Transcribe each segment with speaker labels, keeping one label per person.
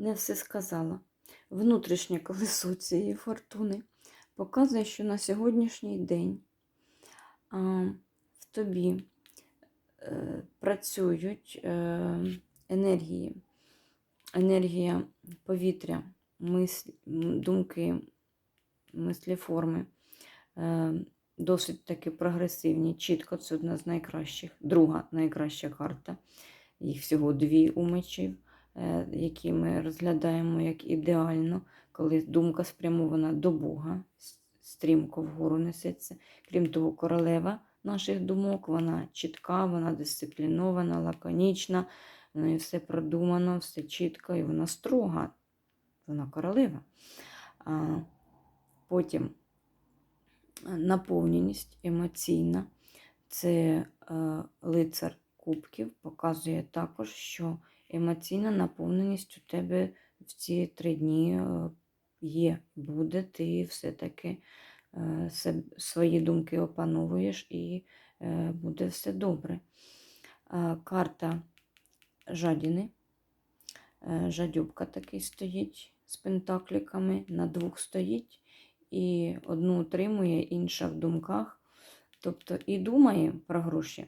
Speaker 1: не все сказала. Внутрішнє колесо цієї фортуни показує, що на сьогоднішній день в тобі е, працюють е, енергії, енергія повітря, мисль, думки, мислі форми. Е, досить таки прогресивні. Чітко це одна з найкращих, друга найкраща карта. Їх всього дві у мечів, які ми розглядаємо як ідеально, коли думка спрямована до Бога, стрімко вгору несеться. Крім того, королева наших думок, вона чітка, вона дисциплінована, лаконічна, в неї все продумано, все чітко і вона строга. Вона королева. А, потім е, наповненість емоційна. Це е, лицар кубків показує також, що емоційна наповненість у тебе в ці три дні е, є, буде. Ти все-таки е, свої думки опановуєш і е, буде все добре. Карта жадіни. Жадюбка такий стоїть з пентакліками, на двох стоїть і одну утримує, інша в думках. Тобто і думає про гроші,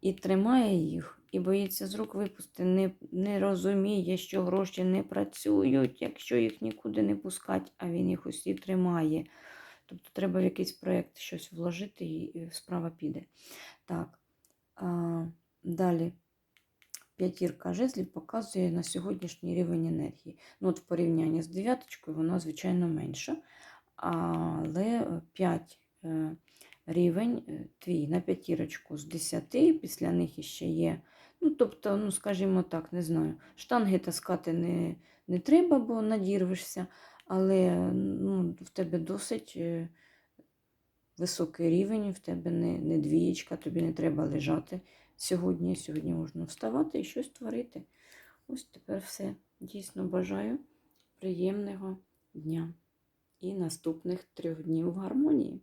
Speaker 1: і тримає їх, і боїться з рук випустити, не, не розуміє, що гроші не працюють, якщо їх нікуди не пускать, а він їх усі тримає. Тобто треба в якийсь проєкт щось вложити, і справа піде. Так, а, далі. П'ятірка жезлів показує на сьогоднішній рівень енергії. Ну, от в порівнянні з дев'яточкою вона, звичайно, менша. Але 5 рівень е, твій на п'ятірочку з 10, після них іще є. Ну, тобто, ну, скажімо так, не знаю, штанги таскати не, не треба, бо надірвишся, але ну, в тебе досить е, високий рівень, в тебе не, не двієчка, тобі не треба лежати сьогодні. Сьогодні можна вставати і щось творити. Ось тепер все. Дійсно бажаю приємного дня і наступних трьох днів в гармонії.